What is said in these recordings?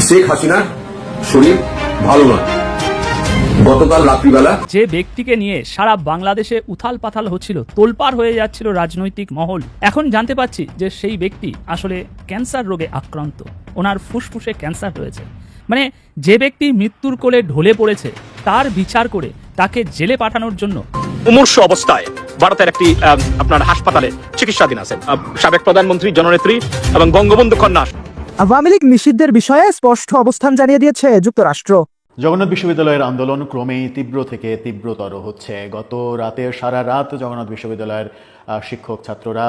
শেখ হাসিনার শরীর ভালো নয়। গতকাল রাত্রিবেলা যে ব্যক্তিকে নিয়ে সারা বাংলাদেশে উথাল পাথাল হচ্ছিল তোলপাড় হয়ে যাচ্ছিল রাজনৈতিক মহল। এখন জানতে পাচ্ছি যে সেই ব্যক্তি আসলে ক্যান্সার রোগে আক্রান্ত। ওনার ফুসফুসে ক্যান্সার রয়েছে। মানে যে ব্যক্তি মৃত্যুর কোলে ঢলে পড়েছে তার বিচার করে তাকে জেলে পাঠানোর জন্য। মুমূর্ষ অবস্থায় ভারতের একটি আহ, আপনার হাসপাতালে চিকিৎসাধীন আছেন সাবেক প্রধানমন্ত্রী জননেত্রী এবং বঙ্গবন্ধু কন্যা। আওয়ামী লীগ নিষিদ্ধের বিষয়ে স্পষ্ট অবস্থান জানিয়ে দিয়েছে যুক্তরাষ্ট্র। জগন্নাথ বিশ্ববিদ্যালয়ের আন্দোলন ক্রমেই তীব্র থেকে তীব্রতর হচ্ছে। গত রাতে সারা রাত জগন্নাথ বিশ্ববিদ্যালয়ের শিক্ষক ছাত্ররা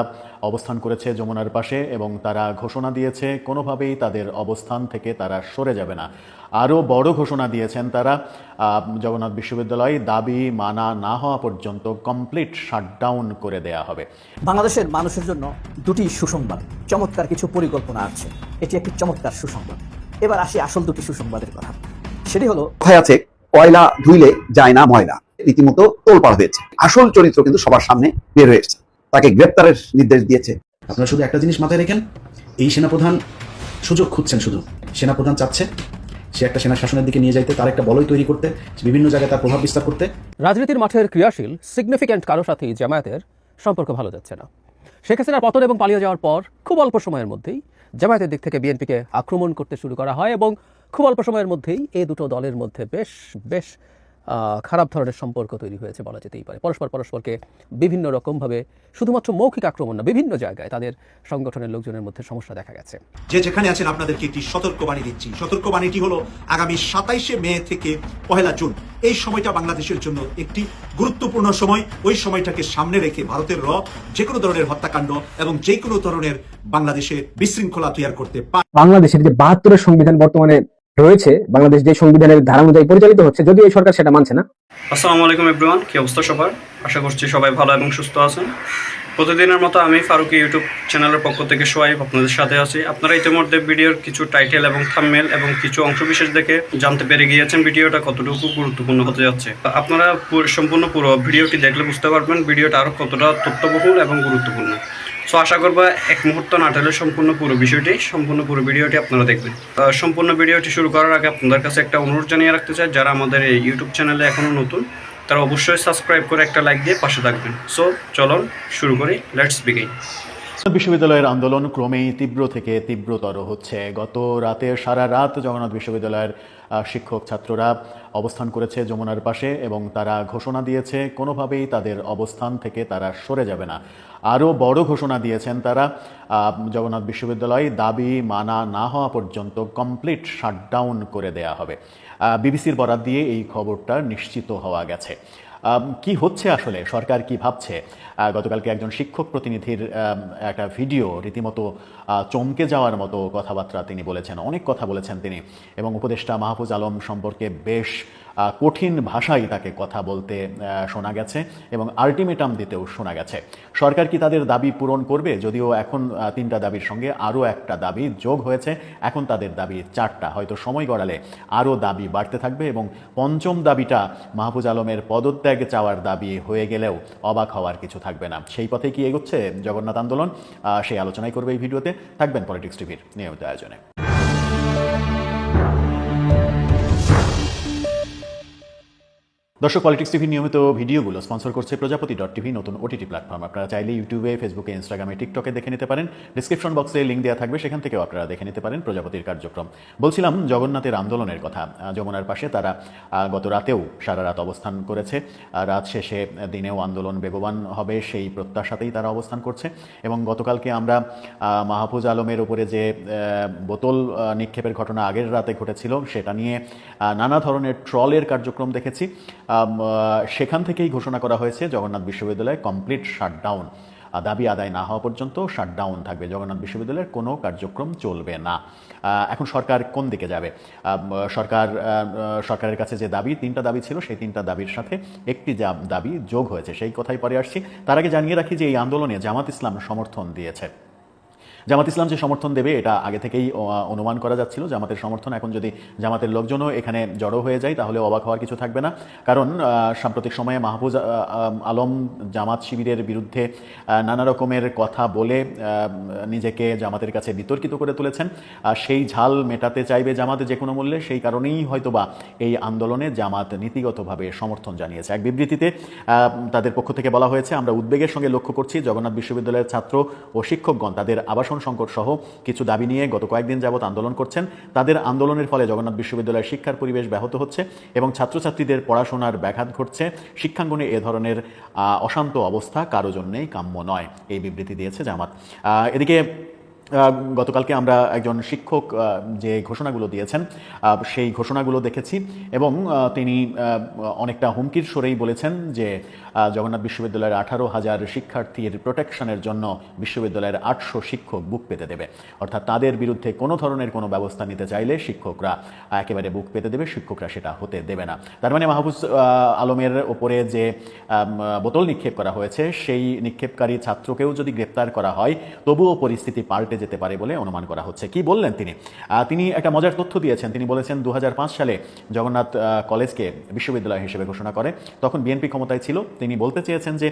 অবস্থান করেছে যমুনার পাশে এবং তারা ঘোষণা দিয়েছে কোনোভাবেই তাদের অবস্থান থেকে তারা সরে যাবে না। আরও বড় ঘোষণা দিয়েছেন তারা জগন্নাথ বিশ্ববিদ্যালয় দাবি মানা না হওয়া পর্যন্ত কমপ্লিট শাটডাউন করে দেয়া হবে। বাংলাদেশের মানুষের জন্য দুটি সুসংবাদ, চমৎকার কিছু পরিকল্পনা আছে। এটি একটি চমৎকার সুসংবাদ। এবার আসি আসল দুটি সুসংবাদের কথা। সেটি হলো কথায় আছে কয়লা ধুইলে যায় না ময়লা। রীতিমতো তোলপাড় হয়েছে। আসল চরিত্র কিন্তু সবার সামনে বের হয়ে এসেছে। তাকে গ্রেপ্তারের নির্দেশ দিয়েছে। আপনারা শুধু একটা জিনিস মাথায় রেখেন এই সেনাপ্রধান সুযোগ খুঁজছেন শুধু। সেনাপ্রধান চাচ্ছে সে একটা সেনা শাসনের দিকে নিয়ে যাইতে তার একটা বলয় তৈরি করতে বিভিন্ন জায়গায় তার প্রভাব বিস্তার করতে। রাজনীতির মাঠের ক্রিয়াশীল সিগনিফিক্যান্ট কারও সাথেই জামায়াতের সম্পর্ক ভালো যাচ্ছে না। শেখ হাসিনার পতন এবং পালিয়ে যাওয়ার পর খুব অল্প সময়ের মধ্যেই জামায়াতের দিক থেকে বিএনপিকে আক্রমণ করতে শুরু করা হয় এবং খুব অল্প সময়ের মধ্যেই এই দুটো দলের মধ্যে বেশ বেশ আহ, খারাপ ধরনের সম্পর্ক তৈরি হয়েছে বলা যেতেই পারে। পরস্পর পরস্পরকে বিভিন্ন রকমভাবে শুধুমাত্র মৌখিক আক্রমণ না বিভিন্ন জায়গায় তাদের সংগঠনের লোকজনের মধ্যে সমস্যা দেখা গেছে। যে যেখানে আছেন আপনাদেরকে একটি সতর্কবাণী দিচ্ছি। সতর্কবাণীটি হলো আগামী সাতাইশে মে থেকে পহেলা জুন। এই সময়টা বাংলাদেশের জন্য একটি গুরুত্বপূর্ণ সময়। ওই সময়টাকে সামনে রেখে ভারতের র যে কোনো ধরনের হত্যাকাণ্ড এবং যে কোনো ধরনের বাংলাদেশে বিশৃঙ্খলা তৈরি করতে পারে। বাংলাদেশের যে বাহাত্তরের সংবিধান বর্তমানে রয়েছে, বাংলাদেশ যে সংবিধানের ধারা অনুযায়ী পরিচালিত হচ্ছে, যদিও এই সরকার সেটা মানছে না। আসসালামু আলাইকুম এভরিওয়ান কি অবস্থা সবার? আশা করছি সবাই ভালো এবং সুস্থ আছেন। প্রতিদিনের মতো আমি ফারুকি ইউটিউব চ্যানেলের পক্ষ থেকে সোয়াইব আপনাদের সাথে আছি। আপনারা ইতিমধ্যে ভিডিওর কিছু টাইটেল এবং থাম্বনেল এবং কিছু অংশ বিশেষ দেখে জানতে পেরে গিয়েছেন ভিডিওটা কতটুকু গুরুত্বপূর্ণ হতে যাচ্ছে। আপনারা সম্পূর্ণ পুরো ভিডিওটি দেখলে বুঝতে পারবেন ভিডিওটা আরও কতটা তথ্যবহুল এবং গুরুত্বপূর্ণ। সো আশা করব এক মুহূর্ত না ঠেলে সম্পূর্ণ পুরো বিষয়টি, সম্পূর্ণ পুরো ভিডিওটি আপনারা দেখবেন। সম্পূর্ণ ভিডিওটি শুরু করার আগে আপনাদের কাছে একটা অনুরোধ জানিয়ে রাখতে চাই, যারা আমাদের এই ইউটিউব চ্যানেলে এখনও নতুন, তারা অবশ্যই সাবস্ক্রাইব করে একটা লাইক দিয়ে পাশে থাকবেন। সো চলুন শুরু করি লেটস বিগিন বিশ্ববিদ্যালয়ের আন্দোলন ক্রমেই তীব্র থেকে তীব্রতর হচ্ছে। গত রাতে সারা রাত জগন্নাথ বিশ্ববিদ্যালয়ের শিক্ষক ছাত্ররা অবস্থান করেছে যমুনার পাশে এবং তারা ঘোষণা দিয়েছে, কোনোভাবেই তাদের অবস্থান থেকে তারা সরে যাবে না। আরও বড় ঘোষণা দিয়েছেন তারা জগন্নাথ বিশ্ববিদ্যালয় দাবি মানা না হওয়া পর্যন্ত কমপ্লিট শাটডাউন করে দেয়া হবে। বিবিসির বরাত দিয়ে এই খবরটা নিশ্চিত হওয়া গেছে। কি হচ্ছে আসলে? সরকার কি ভাবছে? গতকালকে একজন শিক্ষক প্রতিনিধির একটা ভিডিও রীতিমতো চমকে যাওয়ার মতো কথাবার্তা তিনি বলেছেন, অনেক কথা বলেছেন তিনি এবং উপদেষ্টা মাহফুজ আলম সম্পর্কে বেশ কঠিন ভাষায় তাকে কথা বলতে শোনা গেছে এবং আলটিমেটাম দিতেও শোনা গেছে। সরকার কি তাদের দাবি পূরণ করবে? যদিও এখন তিনটা দাবির সঙ্গে আরও একটা দাবি যোগ হয়েছে। এখন তাদের দাবি চারটা। হয়তো সময় গড়ালে আরও দাবি বাড়তে থাকবে এবং পঞ্চম দাবিটা মাহফুজ আলমের পদত্যাগ চাওয়ার দাবি হয়ে গেলেও অবাক হওয়ার কিছু থাকবে না। সেই পথে কি এগোচ্ছে জগন্নাথ আন্দোলন? সেই আলোচনাই করবে এই ভিডিওতে। থাকবেন পলিটিক্স টিভির নিয়মিত আয়োজনে। দর্শক পলিটিক্স টিভির নিয়মিত ভিডিওগুলো স্পন্সর করছে প্রজাপতি ডট টিভি নতুন ওটিটি প্ল্যাটফর্ম আপনারা চাইলে ইউটিউবে, ফেসবুকে ইনস্টাগ্রামে টিকটকে দেখে নিতে পারেন। ডিসক্রিপশন বক্সে লিঙ্ক দেওয়া থাকবে, সেখান থেকেও আপনারা দেখে নিতে পারেন প্রজাপতির কার্যক্রম। বলছিলাম, জগন্নাথের আন্দোলনের কথা। যমুনার পাশে তারা গত রাতেও সারা রাত অবস্থান করেছে। রাত শেষে দিনেও আন্দোলন বেগবান হবে, সেই প্রত্যাশাতেই তারা অবস্থান করছে। এবং গতকালকে আমরা মাহফুজ আলমের উপরে যে বোতল নিক্ষেপের ঘটনা আগের রাতে ঘটেছিল, সেটা নিয়ে নানা ধরনের ট্রলের কার্যক্রম দেখেছি। সেখান থেকেই ঘোষণা করা হয়েছে জগন্নাথ বিশ্ববিদ্যালয়ে কমপ্লিট শাটডাউন দাবি আদায় না হওয়া পর্যন্ত শাটডাউন থাকবে। জগন্নাথ বিশ্ববিদ্যালয়ের কোনো কার্যক্রম চলবে না। এখন সরকার কোন দিকে যাবে? সরকার সরকারের কাছে যে দাবি, তিনটা দাবি ছিল, সেই তিনটা দাবির সাথে একটি যা- দাবি যোগ হয়েছে। সেই কথাই পরে আসছি। তার আগে জানিয়ে রাখি যে এই আন্দোলনে জামাত ইসলাম সমর্থন দিয়েছে। জামাত ইসলাম যে সমর্থন দেবে, এটা আগে থেকেই অনুমান করা যাচ্ছিল। জামাতের সমর্থন এখন যদি জামাতের লোকজনও এখানে জড়ো হয়ে যায়, তাহলে অবাক হওয়ার কিছু থাকবে না। কারণ সাম্প্রতিক সময়ে মাহফুজ আলম জামাত শিবিরের বিরুদ্ধে নানা রকমের কথা বলে নিজেকে জামাতের কাছে বিতর্কিত করে তুলেছেন। সেই ঝাল মেটাতে চাইবে জামাত যে কোনো মূল্যে, সেই কারণেই হয়তোবা এই আন্দোলনে জামাত নীতিগতভাবে সমর্থন জানিয়েছে। এক বিবৃতিতে তাদের পক্ষ থেকে বলা হয়েছে, আমরা উদ্বেগের সঙ্গে লক্ষ্য করছি, জগন্নাথ বিশ্ববিদ্যালয়ের ছাত্র ও শিক্ষকগণ তাদের আবাসন সংকট সহ কিছু দাবি নিয়ে গত কয়েকদিন যাবৎ আন্দোলন করছেন। তাদের আন্দোলনের ফলে জগন্নাথ বিশ্ববিদ্যালয়ের শিক্ষার পরিবেশ ব্যাহত হচ্ছে এবং ছাত্রছাত্রীদের পড়াশোনার ব্যাঘাত ঘটছে। শিক্ষাঙ্গনে এ ধরনের অশান্ত অবস্থা কারও জন্যেই কাম্য নয়, এই বিবৃতি দিয়েছে জামাত। এদিকে গতকালকে আমরা একজন শিক্ষক যে ঘোষণাগুলো দিয়েছেন সেই ঘোষণাগুলো দেখেছি এবং তিনি অনেকটা হুমকির সরেই বলেছেন যে জগন্নাথ বিশ্ববিদ্যালয়ের আঠারো হাজার শিক্ষার্থীর প্রোটেকশনের জন্য বিশ্ববিদ্যালয়ের আটশো শিক্ষক বুক পেতে দেবে। অর্থাৎ তাদের বিরুদ্ধে কোনো ধরনের কোনো ব্যবস্থা নিতে চাইলে শিক্ষকরা একেবারে বুক পেতে দেবে শিক্ষকরা সেটা হতে দেবে না। তার মানে মাহফুজ আহ, আলমের ওপরে যে বোতল নিক্ষেপ করা হয়েছে সেই নিক্ষেপকারী ছাত্রকেও যদি গ্রেপ্তার করা হয় তবুও পরিস্থিতি পাল্টে যেতে পারে বলে অনুমান করা হচ্ছে। কি বললেন তিনি? তিনি একটা মজার তথ্য দিয়েছেন। তিনি বলেছেন দু হাজার পাঁচ সালে জগন্নাথ কলেজকে বিশ্ববিদ্যালয় হিসেবে ঘোষণা করে, তখন বিএনপি ক্ষমতায় ছিল। তিনি বলতে চেয়েছেন যে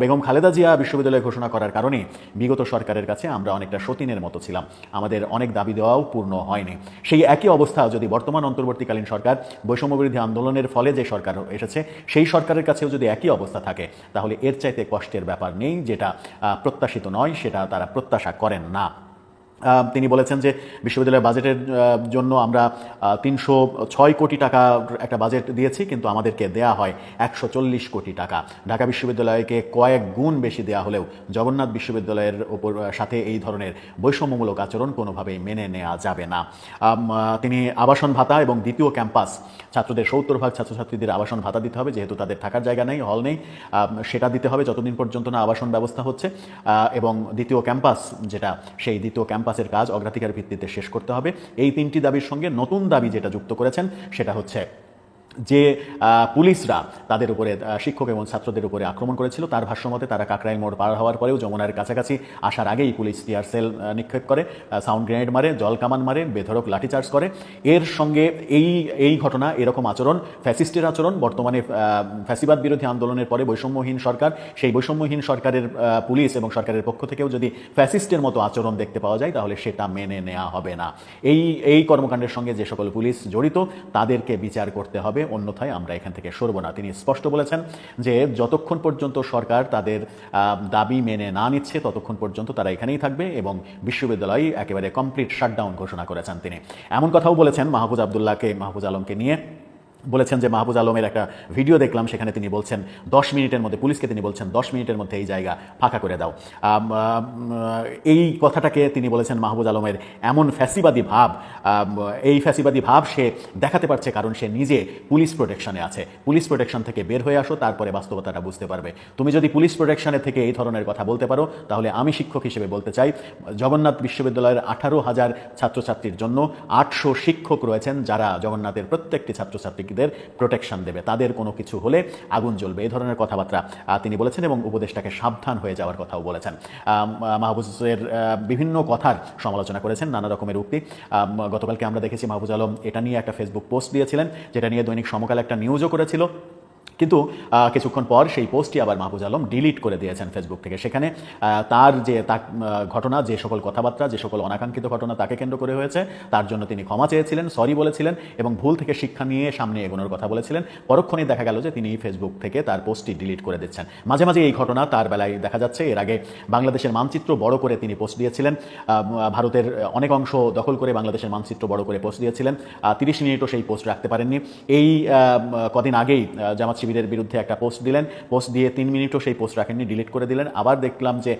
বেগম খালেদা জিয়া বিশ্ববিদ্যালয় ঘোষণা করার কারণে বিগত সরকারের কাছে আমরা অনেকটা সতীনের মতো ছিলাম। আমাদের অনেক দাবি দেওয়াও পূর্ণ হয়নি। সেই একই অবস্থা যদি বর্তমান অন্তর্বর্তীকালীন সরকার, বৈষম্যবিরোধী আন্দোলনের ফলে যে সরকার এসেছে, সেই সরকারের কাছেও যদি একই অবস্থা থাকে, তাহলে এর চাইতে কষ্টের ব্যাপার নেই যেটা প্রত্যাশিত নয়, সেটা তারা প্রত্যাশা করেন। না আহ, তিনি বলেছেন যে বিশ্ববিদ্যালয়ের বাজেটের জন্য আমরা তিনশো ছয় কোটি টাকা একটা বাজেট দিয়েছি, কিন্তু আমাদেরকে দেয়া হয় একশো চল্লিশ কোটি টাকা। ঢাকা বিশ্ববিদ্যালয়কে কয়েক গুণ বেশি দেয়া হলেও জগন্নাথ বিশ্ববিদ্যালয়ের ওপর সাথে এই ধরনের বৈষম্যমূলক আচরণ কোনোভাবেই মেনে নেওয়া যাবে না। তিনি আবাসন ভাতা এবং দ্বিতীয় ক্যাম্পাস, ছাত্রদের সত্তর ভাগ ছাত্রছাত্রীদের আবাসন ভাতা দিতে হবে, যেহেতু তাদের থাকার জায়গা নেই, হল নেই সেটা দিতে হবে যতদিন পর্যন্ত না আবাসন ব্যবস্থা হচ্ছে। এবং দ্বিতীয় ক্যাম্পাস যেটা, সেই দ্বিতীয় ক্যাম্পাসের কাজ অগ্রাধিকার ভিত্তিতে শেষ করতে হবে। এই তিনটি দাবির সঙ্গে নতুন দাবি যেটা যুক্ত করেছেন, সেটা হচ্ছে যে পুলিশরা তাদের উপরে শিক্ষক এবং ছাত্রদের উপরে আক্রমণ করেছিল, তার ভাষ্যমতে তারা কাকরাইল মোড় পার হওয়ার পরেও যমুনার কাছাকাছি আসার আগেই পুলিশ টিয়ার সেল নিক্ষেপ করে সাউন্ড গ্রেনেড মারে, জল কামান মারে, বেধড়ক লাঠিচার্জ করে। এর সঙ্গে এই এই ঘটনা এরকম আচরণ, ফ্যাসিস্টের আচরণ, বর্তমানে ফ্যাসিবাদ বিরোধী আন্দোলনের পরে বৈষম্যহীন সরকার, সেই বৈষম্যহীন সরকারের পুলিশ এবং সরকারের পক্ষ থেকেও যদি ফ্যাসিস্টের মতো আচরণ দেখতে পাওয়া যায়, তাহলে সেটা মেনে নেওয়া হবে না। এই এই কর্মকাণ্ডের সঙ্গে যে সকল পুলিশ জড়িত, তাদেরকে বিচার করতে হবে। অন্যথায় আমরা এখান থেকে সরব না। তিনি স্পষ্ট বলেছেন যে যতক্ষণ পর্যন্ত সরকার তাদের দাবি মেনে না নিচ্ছে, ততক্ষণ পর্যন্ত তারা এখানেই থাকবে এবং বিশ্ববিদ্যালয় একেবারে কমপ্লিট শাটডাউন ঘোষণা করেছেন তিনি। এমন কথাও বলেছেন মাহফুজ আবদুল্লাহকে, মাহফুজ আলমকে নিয়ে। বলেছেন যে মাহবুজ আলমের একটা ভিডিও দেখলাম, সেখানে তিনি বলছেন, দশ মিনিটের মধ্যে, পুলিশকে তিনি বলছেন, দশ মিনিটের মধ্যে এই জায়গা ফাঁকা করে দাও। এই কথাটাকে তিনি বলেছেন মাহবুজ আলমের এমন ফ্যাসিবাদী ভাব এই ফ্যাসিবাদী ভাব সে দেখাতে পারছে কারণ সে নিজে পুলিশ প্রোটেকশনে আছে। পুলিশ প্রোটেকশন থেকে বের হয়ে আসো, তারপরে বাস্তবতাটা বুঝতে পারবে। তুমি যদি পুলিশ প্রোটেকশনে থেকে এই ধরনের কথা বলতে পারো, তাহলে আমি শিক্ষক হিসেবে বলতে চাই, জগন্নাথ বিশ্ববিদ্যালয়ের আঠারো হাজার ছাত্রছাত্রীর জন্য আটশো শিক্ষক রয়েছেন, যারা জগন্নাথের প্রত্যেকটি ছাত্রছাত্রীদের প্রোটেকশন দেবে। তাদের কোনো কিছু হলে আগুন জ্বলবে। এই ধরনের কথাবার্তা তিনি বলেছেন এবং উপদেশটাকে সাবধান হয়ে যাওয়ার কথাও বলেছেন। মাহবুজের বিভিন্ন কথার সমালোচনা করেছেন, নানা রকমের উক্তি। গতকালকে আমরা দেখেছি মাহবুজ আলম এটা নিয়ে একটা ফেসবুক পোস্ট দিয়েছিলেন, যেটা নিয়ে দৈনিক সমকাল একটা নিউজও করেছিল। কিন্তু কিছুক্ষণ পর সেই পোস্টটি আবার মাহবুজ আলম ডিলিট করে দিয়েছেন ফেসবুক থেকে। সেখানে তার যে, তার ঘটনা, যে সকল কথাবার্তা, যে সকল অনাকাঙ্ক্ষিত ঘটনা তাকে কেন্দ্র করে হয়েছে, তার জন্য তিনি ক্ষমা চেয়েছিলেন সরি বলেছিলেন এবং ভুল থেকে শিক্ষা নিয়ে সামনে এগোনোর কথা বলেছিলেন। পরক্ষণেই দেখা গেল যে তিনি ফেসবুক থেকে তার পোস্টটি ডিলিট করে দিচ্ছেন। মাঝে মাঝে এই ঘটনা তার বেলায় দেখা যাচ্ছে, এর আগে বাংলাদেশের মানচিত্র বড় করে তিনি পোস্ট দিয়েছিলেন ভারতের অনেক অংশ দখল করে বাংলাদেশের মানচিত্র বড় করে পোস্ট দিয়েছিলেন তিরিশ মিনিটও সেই পোস্ট রাখতে পারেননি। এই কদিন আগেই জামাত শিবিরের বিরুদ্ধে একটা পোস্ট দিলেন। পোস্ট দিয়ে তিন মিনিটও সেই পোস্ট রাখেননি ডিলিট করে দিলেন। আবার দেখলাম যে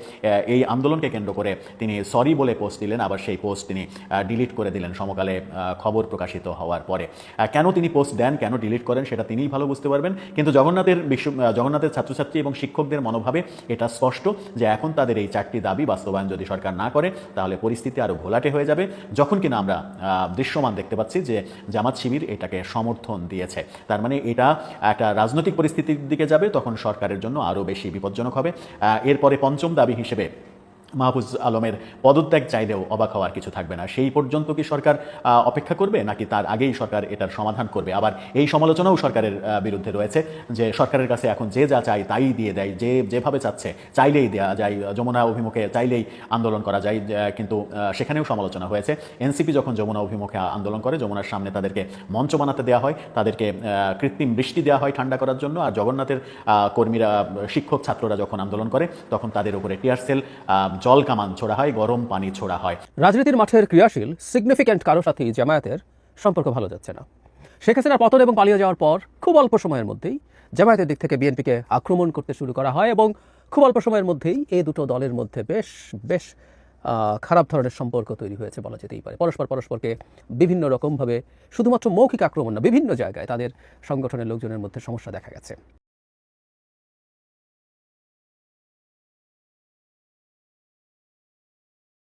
এই আন্দোলনকে কেন্দ্র করে তিনি সরি বলে পোস্ট দিলেন, আবার সেই পোস্ট তিনি ডিলিট করে দিলেন সমকালে খবর প্রকাশিত হওয়ার পরে। কেন তিনি পোস্ট দেন, কেন ডিলিট করেন সেটা তিনিই ভালো বুঝতে পারবেন। কিন্তু জগন্নাথের বিশ্ব জগন্নাথের ছাত্রছাত্রী এবং শিক্ষকদের মনোভাবে এটা স্পষ্ট যে এখন তাদের এই চারটি দাবি বাস্তবায়ন যদি সরকার না করে, তাহলে পরিস্থিতি আরও ঘোলাটে হয়ে যাবে। যখন কিনা আমরা দৃশ্যমান দেখতে পাচ্ছি যে জামাত শিবির এটাকে সমর্থন দিয়েছে। তার মানে এটা একটা রাজনৈতিক পরিস্থিতির দিকে যাবে তখন সরকারের জন্য আরও বেশি বিপজ্জনক হবে। এরপরে পঞ্চম দাবি হিসেবে মাহফুজ আলমের পদত্যাগ চাইলেও অবাক হওয়ার কিছু থাকবে না। সেই পর্যন্ত কি সরকার অপেক্ষা করবে, নাকি তার আগেই সরকার এটার সমাধান করবে? আবার এই সমালোচনাও সরকারের বিরুদ্ধে রয়েছে যে সরকারের কাছে এখন যে যা চাই তাই দিয়ে দেয়, যে যেভাবে চাচ্ছে চাইলেই দেওয়া যায়, যমুনা অভিমুখে চাইলেই আন্দোলন করা যায় কিন্তু সেখানেও সমালোচনা হয়েছে। এনসিপি যখন যমুনা অভিমুখে আন্দোলন করে, যমুনার সামনে তাদেরকে মঞ্চ বানাতে দেওয়া হয়, তাদেরকে কৃত্রিম বৃষ্টি দেওয়া হয় ঠান্ডা করার জন্য, আর জগন্নাথের কর্মীরা, শিক্ষক ছাত্ররা যখন আন্দোলন করে, তখন তাদের উপরে টিয়ার সেল জল কামান ছোড়া হয়, গরম পানি ছোড়া হয়। রাজনীতির মাঠের ক্রিয়াশীল সিগনিফিক্যান্ট কারও সাথেই জামায়াতের সম্পর্ক ভালো যাচ্ছে না। শেখ হাসিনার পতন এবং পালিয়ে যাওয়ার পর খুব অল্প সময়ের মধ্যেই জামায়াতের দিক থেকে বিএনপিকে আক্রমণ করতে শুরু করা হয় এবং খুব অল্প সময়ের মধ্যেই এই দুটো দলের মধ্যে বেশ বেশ খারাপ ধরনের সম্পর্ক তৈরি হয়েছে বলা যেতেই পারে। পরস্পর পরস্পরকে বিভিন্ন রকমভাবে শুধুমাত্র মৌখিক আক্রমণ না, বিভিন্ন জায়গায় তাদের সংগঠনের লোকজনের মধ্যে সমস্যা দেখা গেছে।